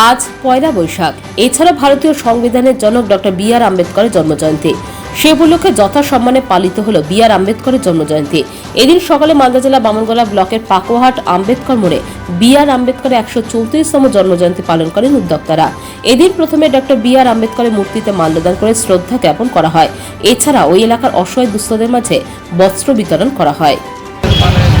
আজ পয়লা বৈশাখ এছাড়া ভারতীয় সংবিধানের জনক ডক্টর বি আর আম্বেদকরের জন্মজয়ন্তী সে উপলক্ষে যথাসম্মানে পালিত হল বি আর আম্বেদকরের জন্মজয়ন্তী এদিন সকালে মালদা জেলা বামনগোলা ব্লকের পাকোহাট আম্বেদকর মোড়ে বি আর আম্বেদকরের একশো চৌত্রিশতম জন্মজয়ন্তী পালন করেন উদ্যোক্তারা এদিন প্রথমে ডক্টর বি আর আম্বেদকরের মূর্তিতে মাল্যদান করে শ্রদ্ধা জ্ঞাপন করা হয় এছাড়া ওই এলাকার অসহায় দুস্থদের মাঝে বস্ত্র বিতরণ করা হয় স্বাধীন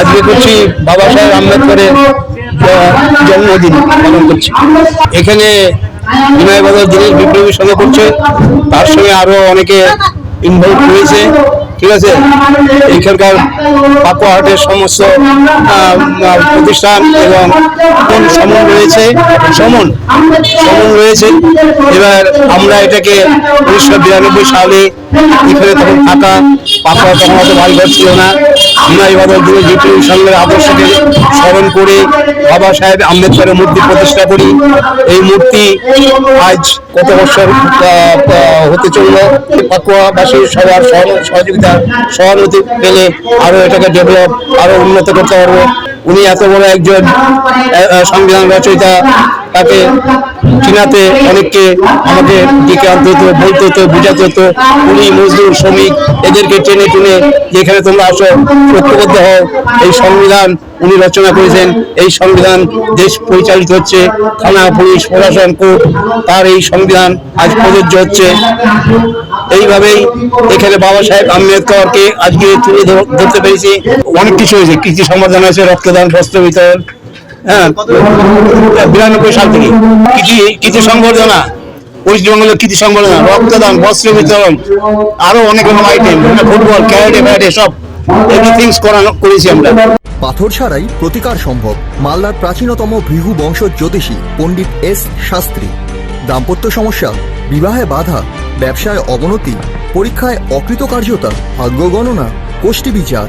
আজকে করছি বাবা সাহেব আম্বেদকরের জন্মদিন পালন করছি। এখানে বিনয় বাজার জিনিস বিপ্লবী সঙ্গে করছে, তার সঙ্গে আরও অনেকে ইনভলভ হয়েছে ঠিক আছে? এখানকার পাকুয়াহাটের সমস্ত প্রতিষ্ঠান এবং সমন রয়েছে? সমন। সমন রয়েছে। এবার আমরা এটাকে উনিশশো বিরানব্বই সালে এখানে তখন থাকা পাকুয়া তখন অত ঘর ছিল না। বিনয় বাদল দিনে বিপ্লবী সংঘের আদর্শকে স্মরণ করে বাবা সাহেব আম্বেদকরের মূর্তি প্রতিষ্ঠা করি। এই মূর্তি আজ কত বছর হতে চলল? পাকুয়াবাসীর সবার সহ- সহযোগিতা, সহানুভূতি পেলে আরও এটাকে ডেভেলপ আরও উন্নত করতে পারব। উনি এত বড় একজন সংবিধান রচয়িতা। তাকে চিনাতে অনেককে আমাকে ডেকে আনতে হতো, বলতে হতো, বুঝাতে হতো। উনি মজদুর, শ্রমিক, এদেরকে টেনে টুনে যেখানে তোমরা আসো, ঐক্যবদ্ধ হও। এই সংবিধান উনি রচনা করেছেন। এই সংবিধান দেশ পরিচালিত হচ্ছে। থানা, পুলিশ, প্রশাসন, কোর্ট, তার এই সংবিধান আজ প্রযোজ্য হচ্ছে। এইভাবেই এখানে বাবা সাহেব আম্বেদকরকে আজকে তুলে ধর- ধরতে পেরেছি। অনেক কিছু হয়েছে। কৃষি সম্বর্ধনা হয়েছে, রক্তদান বস্ত্র বিতরণ। হ্যাঁ বিরানব্বই সাল থেকে। কৃষি কৃষি সংবর্ধনা পশ্চিমবঙ্গের কৃষি সংবর্ধনা, রক্তদান, বস্ত্র বিতরণ, আরও অনেক রকম আইটেম ফুটবল ক্যারেটে, ফ্যারেটে, সব এভরিথিংস করেছি আমরা। পাথর ছাড়াই প্রতিকার সম্ভব। মালদার প্রাচীনতম ভৃহু বংশ জ্যোতিষী পণ্ডিত এস শাস্ত্রী। দাম্পত্য সমস্যা, বিবাহে বাধা, ব্যবসায় অবনতি, পরীক্ষায় অকৃতকার্যতা, ভাগ্য গণনা গোষ্ঠী বিচার